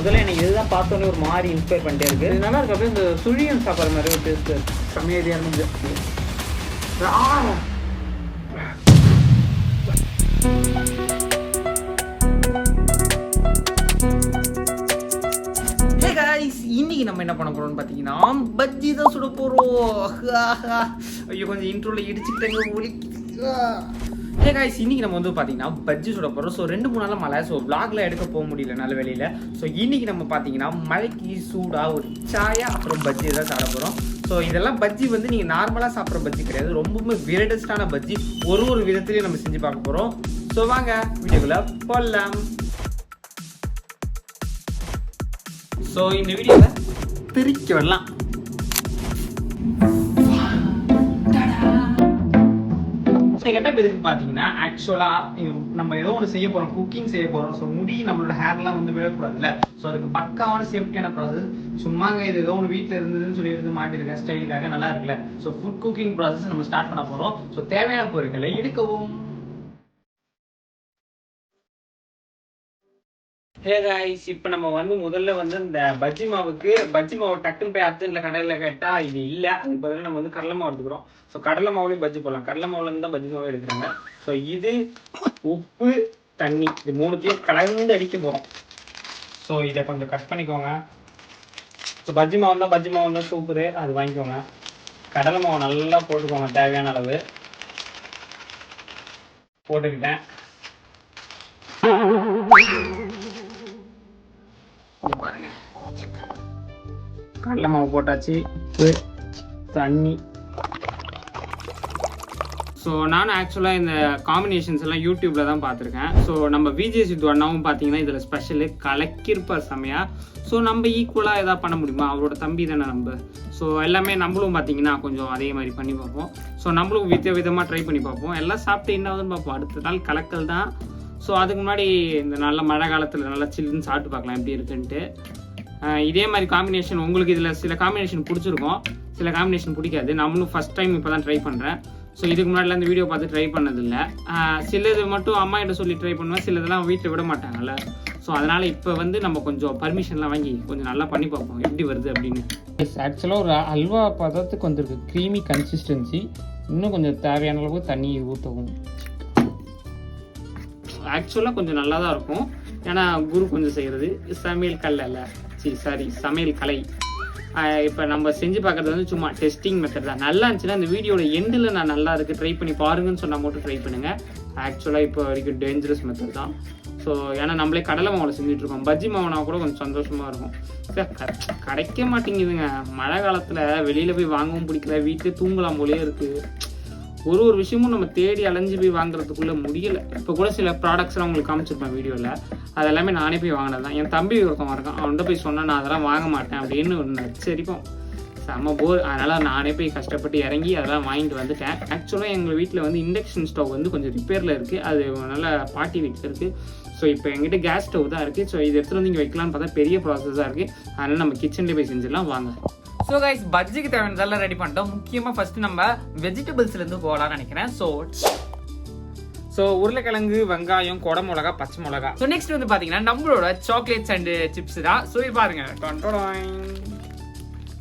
முதல்ல எனக்கு இதுதான் பார்த்தோன்னே ஒரு மாதிரி இன்ஸ்பயர் பண்ணிட்டே இருக்கு. நல்லா இருக்கு. அப்படியே இந்த சுழியன் சாப்பிட்ற மாதிரி ஒரு டேஸ்ட் கம்மியாக இருந்துச்சு இன்னைக்கு நம்ம என்ன பண்ண போறோம்னு பார்த்தீங்கன்னா பஜ்ஜி தான் சுட போறோம். ஐயோ கொஞ்சம் இன்ட்ரோல இடிச்சுக்கிட்டேங்க ஒலிக்குது ஹே காய்ஸ் இன்னைக்கு நம்ம வந்து பார்த்தீங்கன்னா பஜ்ஜி சுட போகிறோம் ஸோ ரெண்டு மூணு நாள் மழை ஸோ vlogல எடுக்க போக முடியல நல்ல வெளியில ஸோ இன்னைக்கு நம்ம பார்த்தீங்கன்னா மழைக்கு சூடா ஒரு சாயா அப்புறம் பஜ்ஜி தான் சாப்பிட போகிறோம் ஸோ இதெல்லாம் பஜ்ஜி வந்து நீங்கள் நார்மலாக சாப்பிட்ற பஜ்ஜி கிடையாது. ரொம்பவுமே விரடஸ்டான பஜ்ஜி ஒரு ஒரு விதத்துலையும் நம்ம செஞ்சு பார்க்க போகிறோம் ஸோ வாங்க வீடியோக்குள்ள போடலாம் ஸோ இந்த வீடியோவை பிரிக்க வரலாம். கெட்டப் எதுக்கு பார்த்தீங்கன்னா ஆக்சுவலாக நம்ம ஏதோ ஒன்று செய்ய போகிறோம் குக்கிங் செய்ய போகிறோம் ஸோ முடி நம்மளோட ஹேர்லாம் வந்து விழக்கூடாதுல்ல. ஸோ அதுக்கு பக்காவான சேஃப்டியான ப்ராசஸ் சும்மாங்க இது ஏதோ ஒன்று வீட்டில் இருந்ததுன்னு சொல்லி இருந்து மாட்டிருக்கேன் ஸ்டைலுக்காக நல்லா இருக்குல்ல. ஸோ ஃபுட் குக்கிங் ப்ராசஸ் நம்ம ஸ்டார்ட் பண்ண போகிறோம் ஸோ தேவையான பொருட்களை எடுக்கவும் ஹே காய்ஸ் இப்போ நம்ம வந்து முதல்ல வந்து இந்த பஜ்ஜி மாவுக்கு பஜ்ஜி மாவு டக்குன்னு போய் அர்ஜென்ட்ல கடையில் கேட்டால் இது இல்லை. அதுக்கு பதிலாக நம்ம வந்து கடலை மாவு எடுத்துக்கிறோம். ஸோ கடலை மாவுலேயும் பஜ்ஜி போடலாம். கடலை மாவுலேருந்து தான் பஜ்ஜி மாவு எடுக்கிறாங்க. ஸோ இது உப்பு தண்ணி இது மூணுத்தையும் கலந்து அடிக்க போகிறோம் ஸோ இதை கொஞ்சம் கட் பண்ணிக்கோங்க. ஸோ பஜ்ஜி மாவு தான் பஜ்ஜி மாவு தான் சூப்பரு அது வாங்கிக்கோங்க. கடலை மாவு நல்லா போட்டுக்கோங்க தேவையான அளவு. போட்டுக்கிட்டேன். கடலை மாவு போட்டாச்சு. உப்பு தண்ணி. ஸோ நானும் ஆக்சுவலாக இந்த காம்பினேஷன்ஸ் எல்லாம் யூடியூப்பில் தான் பார்த்துருக்கேன். ஸோ நம்ம விஜேசி துவண்ணாவும் பார்த்தீங்கன்னா இதில் ஸ்பெஷலு கலக்கிருப்பார் செமையா ஸோ நம்ம ஈக்குவலாக எதாவது பண்ண முடியுமா? அவரோட தம்பி தானே நம்ம. ஸோ எல்லாமே நம்மளும் பார்த்தீங்கன்னா கொஞ்சம் அதே மாதிரி பண்ணி பார்ப்போம். ஸோ நம்மளும் வித விதமாக ட்ரை பண்ணி பார்ப்போம். எல்லாம் சாப்பிட்டு என்ன ஆகுதுன்னு பார்ப்போம். அடுத்த நாள் கலக்கல் தான். ஸோ அதுக்கு முன்னாடி இந்த நல்ல மழை காலத்தில் நல்லா சில்லுன்னு சாப்பிட்டு பார்க்கலாம் எப்படி இருக்குன்ட்டு. இதே மாதிரி காம்பினேஷன் உங்களுக்கு இதில் சில காம்பினேஷன் பிடிச்சிருக்கும். சில காம்பினேஷன் பிடிக்காது. நம்மளும் ஃபஸ்ட் டைம் இப்போ தான் ட்ரை பண்ணுறேன் ஸோ இதுக்கு முன்னாடிலாம் இந்த வீடியோ பார்த்து ட்ரை பண்ணதில்ல. சிலது மட்டும் அம்மா கிட்ட சொல்லி ட்ரை பண்ணுவேன். சிலதெல்லாம் வீட்டில் விட மாட்டாங்கல்ல. ஸோ அதனால் இப்போ வந்து நம்ம கொஞ்சம் பர்மிஷன்லாம் வாங்கி கொஞ்சம் நல்லா பண்ணி பார்ப்போம். எப்படி வருது அப்படின்னு. ஆக்சுவலாக ஒரு அல்வா பதத்துக்கு வந்திருக்கு. க்ரீமி கன்சிஸ்டன்சி இன்னும் கொஞ்சம் தேவையான அளவு தண்ணி ஊற்றவும் ஆக்சுவலாக கொஞ்சம் நல்லா தான் இருக்கும். ஏன்னா குரு கொஞ்சம் செய்கிறது சமையல் கல்ல சி சரி சாரி சமையல் கலை. இப்போ நம்ம செஞ்சு பார்க்கறது வந்து சும்மா டெஸ்டிங் மெத்தட் தான். நல்லா இருந்துச்சுன்னா இந்த வீடியோட எண்டில் நான் நல்லா இருக்குது ட்ரை பண்ணி பாருங்கன்னு சொன்னால் மட்டும் ட்ரை பண்ணுங்கள் ஆக்சுவலாக இப்போ வரைக்கும் டேஞ்சரஸ் மெத்தட் தான். ஸோ ஏன்னா நம்மளே கடலை மாவில் செஞ்சுட்ருக்கோம் பஜ்ஜி மாவுனா கூட கொஞ்சம் சந்தோஷமாக இருக்கும். சார் கிடைக்க மாட்டேங்குதுங்க. மழை காலத்தில் வெளியில் போய் வாங்கவும் பிடிக்கல. வீட்டிலே தூங்கலாம் போலே இருக்குது ஒரு ஒரு விஷயமும் நம்ம தேடி அலைஞ்சு போய் வாங்குறதுக்குள்ளே முடியல. இப்போ கூட சில ப்ராடக்ட்ஸ்லாம் உங்களுக்கு காமிச்சிருப்பேன் வீடியோவில் அது எல்லாமே நானே போய் வாங்கினது தான். என் தம்பி ஒருத்தன் இருக்கான். அவன்கிட்ட போய் சொன்னால் நான் அதெல்லாம் வாங்க மாட்டேன் அப்படின்னு ஒன்று நச்சரிப்போம் செம்ம போர் அதனால் நானே போய் கஷ்டப்பட்டு இறங்கி அதெல்லாம் வாங்கிட்டு வந்துட்டேன். ஆக்சுவலாக எங்கள் வீட்டில் வந்து இண்டக்ஷன் ஸ்டவ் வந்து கொஞ்சம் ரிப்பேரில் இருக்குது அது நல்ல பாட்டி வீட்டில் இருக்குது ஸோ இப்போ எங்கிட்ட கேஸ் ஸ்டவ் தான் இருக்குது ஸோ இது எடுத்துகிட்டு வந்து இங்கே வைக்கலாம்னு பார்த்தா பெரிய ப்ராசஸாக இருக்குது அதனால் நம்ம கிச்சன்லேயே போய் செஞ்சிடலாம். வாங்க. ஸோ கைஸ் பஜ்ஜிக்கு தேவையானதெல்லாம் ரெடி பண்ணிட்டோம். முக்கியமாக ஃபர்ஸ்ட் நம்ம வெஜிடபிள்ஸ்லேருந்து போகலாம்னு நினைக்கிறேன். ஸோ ஸோ உருளைக்கிழங்கு வெங்காயம் கொடை மிளகா பச்சை மிளகா. ஸோ நெக்ஸ்ட் வந்து பார்த்தீங்கன்னா நம்மளோட சாக்லேட்ஸ் அண்டு சிப்ஸ் தான். ஸோ இது பாருங்க.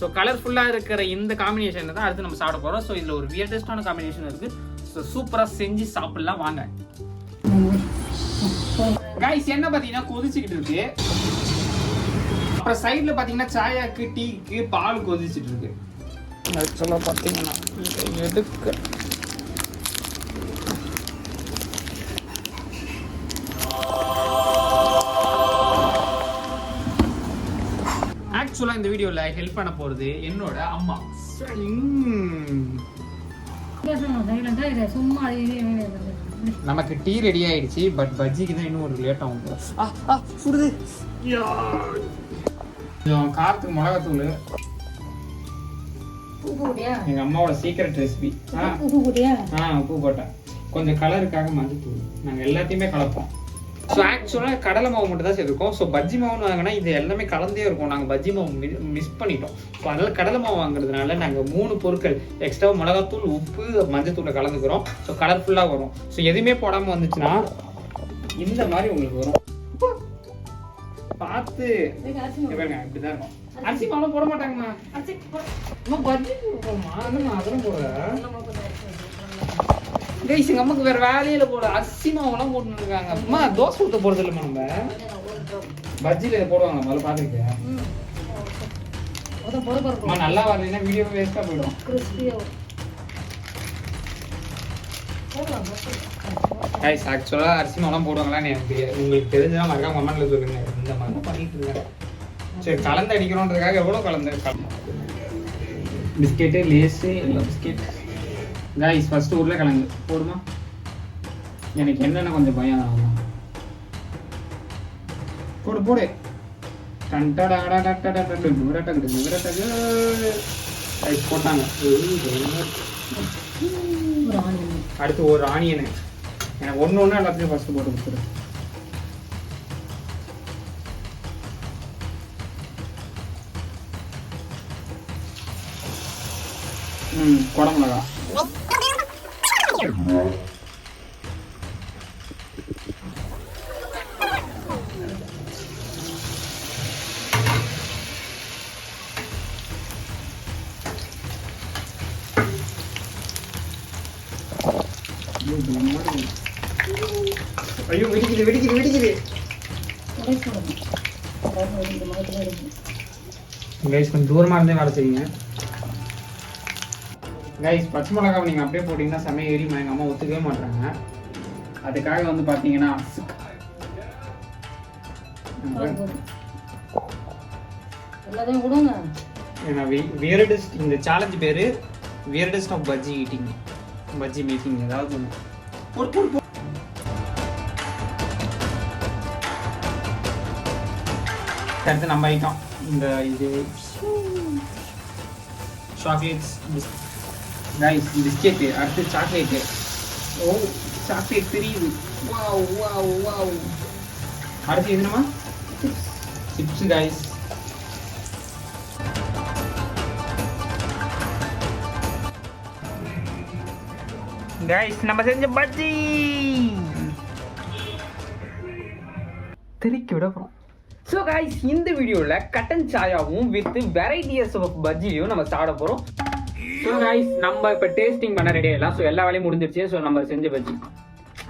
ஸோ கலர்ஃபுல்லாக இருக்கிற இந்த காம்பினேஷன் தான் அடுத்து நம்ம சாப்பிட போகிறோம் ஸோ இதில் ஒரு வியர்டஸ்டான காம்பினேஷன் இருக்குது ஸோ சூப்பராக செஞ்சு சாப்பிடலாம். வாங்க. கைஸ் என்ன பார்த்தீங்கன்னா கொதிச்சுக்கிட்டு இருக்கு. அப்புறம் சைடில் பார்த்தீங்கன்னா சாயாக்கு டீக்கு பால் கொதிச்சுட்டு இருக்கு ஆக்சுவலாக பார்த்தீங்கன்னா எடுக்க ஆக்சுவலாக இந்த வீடியோவில் ஹெல்ப் பண்ண போகிறது என்னோட அம்மா. நமக்கு டீ ரெடி ஆயிடுச்சு பட் பஜ்ஜிக்கு தான் இன்னும் ஒரு லேட் ஆகும் ஆ ஆ சுடுது யா. கொஞ்சம் காரத்துக்கு மிளகாத்தூள் எங்க அம்மாவோட சீக்ரெட் ரெசிபி ஆ. உப்பு போட்டேன். கொஞ்சம் கலருக்காக மஞ்சத்தூள். நாங்கள் எல்லாத்தையுமே கலப்போம். ஸோ ஆக்சுவலாக கடலை மாவு மட்டும் தான் சேர்த்துருக்கோம். ஸோ பஜ்ஜி மாவுன்னு வாங்கினா இது எல்லாமே கலந்தே இருக்கும். நாங்கள் பஜ்ஜி மாவு மிஸ் பண்ணிட்டோம். ஸோ அதனால கடலை மாவு வாங்குறதுனால நாங்கள் மூணு பொருட்கள் எக்ஸ்ட்ரா மிளகாத்தூள் உப்பு மஞ்சத்தூளை கலந்துக்கிறோம். ஸோ கலர்ஃபுல்லாக வரும். ஸோ எதுவுமே போடாமல் வந்துச்சுன்னா இந்த மாதிரி உங்களுக்கு வரும். பார்த்து. இப்படிதான் இருக்கும். அரிசி. மாவு போட மாட்டாங்கம்மா. அரிசி பஜ்ஜி போடுமா? அதெல்லாம் அதெல்லாம் போடுற? நம்ம கொஞ்சம் அரிசி போடுறோம். கைஸ் எங்க அம்மாக்கு வேற வேலையில போட. அரிசி மாவுலாம் போட்டு இருக்காங்க அம்மா தோசை ஊத்த போறது இல்லம்மா நம்ம? இதை போடுவாங்க முதல்ல அம்மா நல்லா வரலைன்னா வீடியோ வேஸ்டா போயிடும். கைஸ் ஆக்சுவலாக அரிசி மாவுலாம் போடுவாங்களான்னு எனக்கு தெரியாது உங்களுக்கு தெரிஞ்சா மறக்காம கமெண்ட்ல சொல்லுங்க இந்த மாதிரி தான் பண்ணிட்டு இருக்காங்க சரி கலந்து அடிக்கிறோன்றதுக்காக எவ்வளோ கலந்து பிஸ்கெட்டு லேஸு எல்லாம் பிஸ்கெட் கைஸ் ஃபர்ஸ்ட் கலந்து போடுமா எனக்கு என்னென்ன கொஞ்சம் பயம் ஆகும் போடு போடு போட்டாங்க விரட்டகு, ஒரு ஆனியன் அடுத்து ஒரு ஆனியனு எனக்கு. ஒன்று ஒன்று எல்லாத்தையும் ஃபர்ஸ்ட் போட்டு கொடுத்துரு. ம் குடமிளகா. கைஸ் கொஞ்சம் தூரமாக இருந்தே வேலை செய்யுங்க. கைஸ் பச்சை மிளகாவை நீங்கள் அப்படியே போட்டிங்கன்னா செமைய எரியுமா எங்கள் அம்மா ஒத்துக்கவே மாட்டாங்க அதுக்காக வந்து பார்த்தீங்கன்னா. எல்லாத்தையும் விடுங்க. வியர்டஸ்ட் இந்த சேலஞ்ச் பேர் weirdest of bajji eating bajji making ஏதாவது ஒன்று அடுத்து நம்ம ஐட்டம். இந்த இது. சாக்லேட்ஸ் கைஸ் பிஸ்கெட்டு அடுத்து சாக்லேட்டு ஓ சாக்லேட் தெரியுது. வா வா வா அடுத்து என்னமா சிப்ஸ் கைஸ் கைஸ் நம்ம செஞ்ச பஜ்ஜி. தெறிக்க விட போகிறோம் ஸோ காய்ஸ் இந்த வீடியோவில் கட்டன் சாயாவும் வித் வெரைட்டியஸ் ஆஃப் பஜ்ஜியும் நம்ம சாப்பிட போகிறோம் ஸோ காய்ஸ் நம்ம இப்போ டேஸ்டிங் பண்ண ரெடி ஆகிடலாம் ஸோ எல்லா வேலையும் முடிஞ்சிருச்சு. ஸோ நம்ம செஞ்ச பஜ்ஜி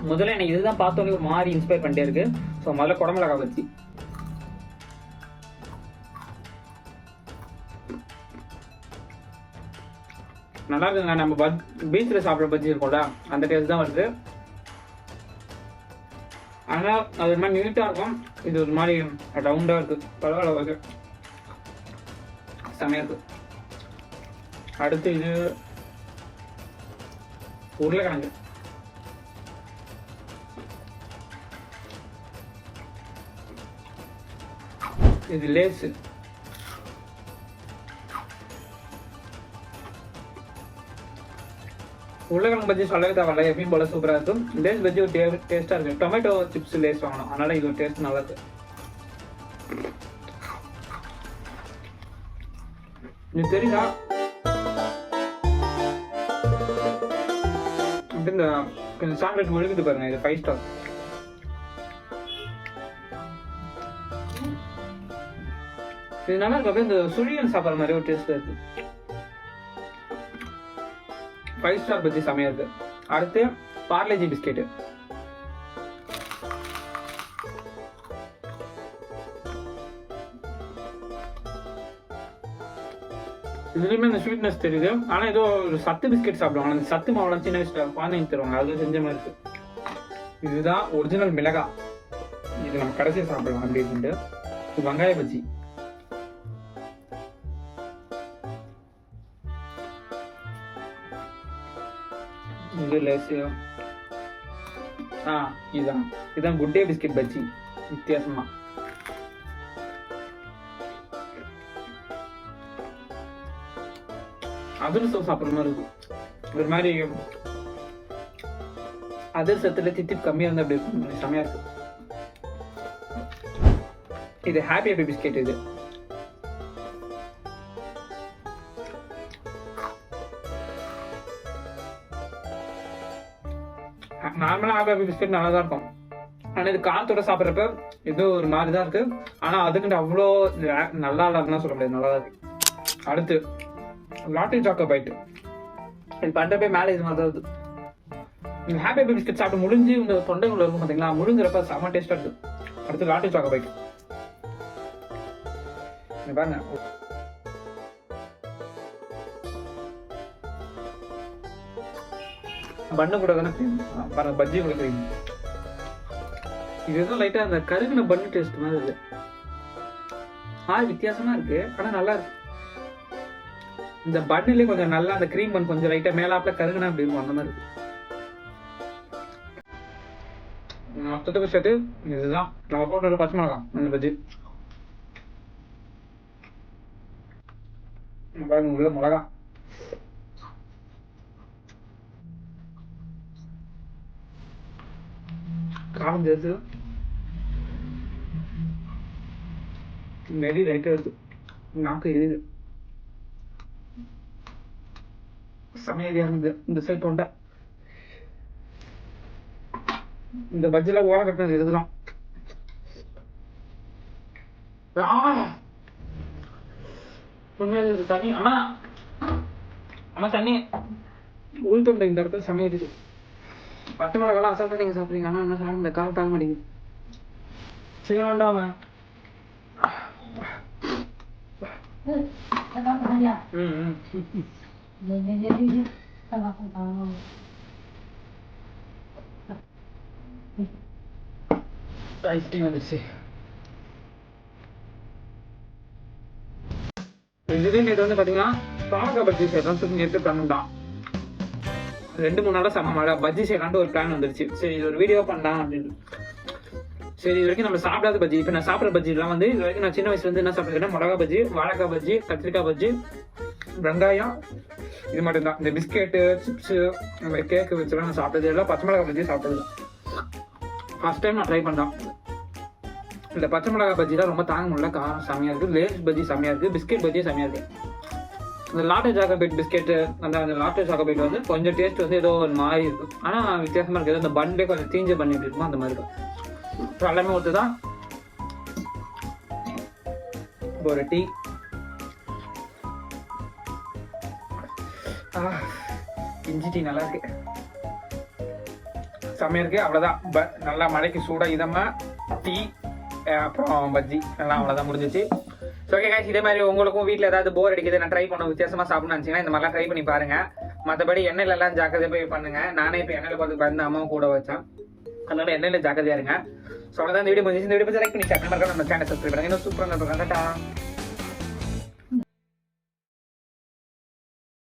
முதல்ல எனக்கு இதுதான் பார்த்தோன்னே ஒரு மாதிரி இன்ஸ்பயர் பண்ணிட்டே இருக்கு. ஸோ முதல்ல குடமிளகா பஜ்ஜி. நல்லா இருக்குங்க. நம்ம பஜ் பீச்சில் சாப்பிட்ற பஜ்ஜி இருக்கும்ல அந்த டேஸ்ட் தான் வருது. ஆனால் அது மாதிரி நீட்டாக இருக்கும். இது ஒரு மாதிரி ரவுண்டாக இருக்கு. பரவாயில்ல வகை செமையாக அடுத்து இது உருளைக்கிழங்கு. இது லேஸு. உருளைக்கிழங்கு பஜ்ஜி சொல்லவே தேவையில்ல. எப்பயும் போல சூப்பராக இருக்கும். லேஸ் பஜ்ஜி ஒரு டே டேஸ்ட்டாக இருக்கும். டொமேட்டோ சிப்ஸ் லேஸ் வாங்கணும். அதனால இது ஒரு டேஸ்ட் நல்லா இருக்கு இது தெரியுதா? இந்த கொஞ்சம் சாக்லேட் ஒழுகுது பாருங்க. இது ஃபைவ் ஸ்டார் இது நல்லா இருக்கு? அப்படியே இந்த சுழியன் சாப்பிட்ற மாதிரி ஒரு டேஸ்ட் இருக்கு. ஃபைவ் ஸ்டார் பஜ்ஜி செமையா அடுத்து பார்லேஜி பிஸ்கெட்டு இதுலயுமே இந்த ஸ்வீட்னஸ் தெரியுது. ஆனா ஏதோ ஒரு சத்து பிஸ்கெட் சாப்பிடுவாங்க. அந்த சத்து மாவுலாம் சின்ன வயசுல குழந்தைங்க தருவாங்க. அது செஞ்ச மாதிரி இருக்கு. இதுதான் ஒரிஜினல் மிளகா இது நம்ம கடைசியாக சாப்பிடலாம் அப்படி வெங்காய பஜ்ஜி. இது லேசு ஆ இதுதான். இதுதான் குட் டே பிஸ்கெட் பஜ்ஜி. வித்தியாசமா. அதிரசம் சாப்பிட்ற மாதிரி இருக்கும். ஒரு மாதிரி அதிரசத்துல தித்திப்பு கம்மியா இருந்தா அப்படி இருக்கும்? செமையா இருக்கு இது ஹாப்பி ஹாப்பி பிஸ்கெட் இது. நார்மலா ஹாப்பி பிஸ்கட் பிஸ்கெட் நல்லா தான் இருக்கும். ஆனா இது காரத்தோட சாப்பிட்றப்ப இது ஒரு மாதிரி தான் இருக்கு. ஆனா அதுக்குன்ட்டு அவ்வளோ நல்லா இல்லைன்னு சொல்ல முடியாது. நல்லா இருக்கு. அடுத்து லாட்டரி சாக்கோ பைட்டு இது பண்றப்பே மேலே இது மாதிரி தான் இருக்கு. நீங்க ஹாப்பி பேபி பிஸ்கட் சாப்பிட்டு முடிஞ்சு இந்த தொண்டை இருக்கும் பாத்தீங்களா? முழுங்குறப்ப செம டேஸ்டா இருக்கு. அடுத்து லாட்டி சாக்கோ பைட்டு பாருங்க. பண்ணு கூட தானே cream. பாருங்க பஜ்ஜி கொடுக்குறீங்க இதுதான் லைட்டா அந்த கருகுன பண்ணு டேஸ்ட் மாதிரி இது ஆ வித்தியாசமா இருக்கு ஆனா நல்லா இருக்கு. இந்த பன்னுலயே கொஞ்சம் நல்லா அந்த க்ரீம் பன் கொஞ்சம் லைட்டா மேலாப்ல கருகுனா அப்படி இருக்கும்? அந்த மாதிரி இருக்கு. மொத்தத்துக்கு சேர்த்து இதுதான். நம்ம போட்டு பச்சை மிளகாய் அந்த பஜ்ஜி. பாருங்க உள்ள மிளகா காரம் சேர்த்து நெறி லைட்டாக இருக்கு நாக்கு எரியுது. சமையலியா இருந்து இந்த சைட் தொண்டை. இந்த பஜ்ஜில ஓரம் கட்டினது இதுதான் தண்ணி. அம்மா. அம்மா தண்ணி. உள் தொண்டை இந்த இடத்துல சமையல் பச்சை மிளகாலாம் அசால்ட்டா நீங்கள் சாப்பிட்றீங்க. ஆனால் என்ன சாப்பிட முடியல கால் தாங்க மாட்டேங்குது. செய்ய வேண்டாம் ஐஸ்கிரீம் வந்துடுச்சு இதுலேயும் நேற்று வந்து பார்த்தீங்கன்னா பாவக்காய் பஜ்ஜி செய்யலாம் சொல்லி நேற்று பண்ணலாம் ரெண்டு மூணு நாளா செம்ம மழை. பஜ்ஜி செய்யலான்ட்டு ஒரு பிளான் வந்துருச்சு. சரி இது ஒரு வீடியோ பண்ணலாம் அப்படின்னு. சரி இது வரைக்கும் நம்ம சாப்பிடாத பஜ்ஜி. இப்போ நான் சாப்பிட்ற பஜ்ஜிலாம் வந்து இது வரைக்கும் நான் சின்ன வயசுல இருந்து என்ன சாப்பிட்டுருக்கேன் மிளகா பஜ்ஜி வாழைக்காய் பஜ்ஜி கத்திரிக்காய் பஜ்ஜி வெங்காயம் இது மட்டும்தான். இந்த பிஸ்கெட்டு சிப்ஸு கேக்கு வச்சுலாம் நான் சாப்பிட்டது எல்லாம் பச்சை மிளகா பஜ்ஜி சாப்பிட்டது ஃபர்ஸ்ட் டைம் நான் ட்ரை பண்ணேன். இந்த பச்சை மிளகா பஜ்ஜி தான் ரொம்ப தாங்க முடியல. காரம் செமையாக இருக்குது லேஸ் பஜ்ஜி செம்மையாக இருக்குது பிஸ்கெட் பஜ்ஜி செமையாக இருக்குது இந்த லாட்டே சாக்கோபேட் பிஸ்கெட்டு அந்த அந்த லாட்டே சாக்கோபேட் வந்து கொஞ்சம் டேஸ்ட் வந்து ஏதோ ஒரு மாதிரி இருக்கும். ஆனால் வித்தியாசமாக இருக்குது. ஏதோ இந்த பண்டே கொஞ்சம் தீஞ்ச பண்ணிட்டு இருக்கும் அந்த மாதிரி இருக்கும். எல்லாமே ஒத்து தான் ஒரு டீ. இஞ்சி டீ நல்லா இருக்கு. செம்மையா இருக்கு அவ்வளோதான் ப- நல்லா மழைக்கு சூடாக இதமாக டீ அப்புறம் பஜ்ஜி. எல்லாம் அவ்வளோதான் முடிஞ்சிச்சு. ஓகே காய்ச்சி இதே மாதிரி உங்களுக்கும் வீட்டில் ஏதாவது போர் அடிக்குது நான் ட்ரை பண்ண வித்தியாசமாக சாப்பிடணும்னு நினச்சிங்கன்னா இந்த மாதிரிலாம் ட்ரை பண்ணி பாருங்க. மற்றபடி எண்ணெயிலலாம் எல்லாம் போய் பண்ணுங்க. நானே இப்போ எண்ணெயில் பார்த்து பயந்து அம்மாவும் கூட வச்சேன் அதனால எண்ணெயில் ஜாக்கிரதையா இருங்க. ஸோ அவ்வளோதான் இந்த வீடியோ முடிஞ்சு இந்த வீடியோ லைக் பண்ணி சேனல் நம்ம சேனல் சப்ஸ்கிரைப் பண்ணுங்க. இன்னும் சூப்பராக இருக்கும்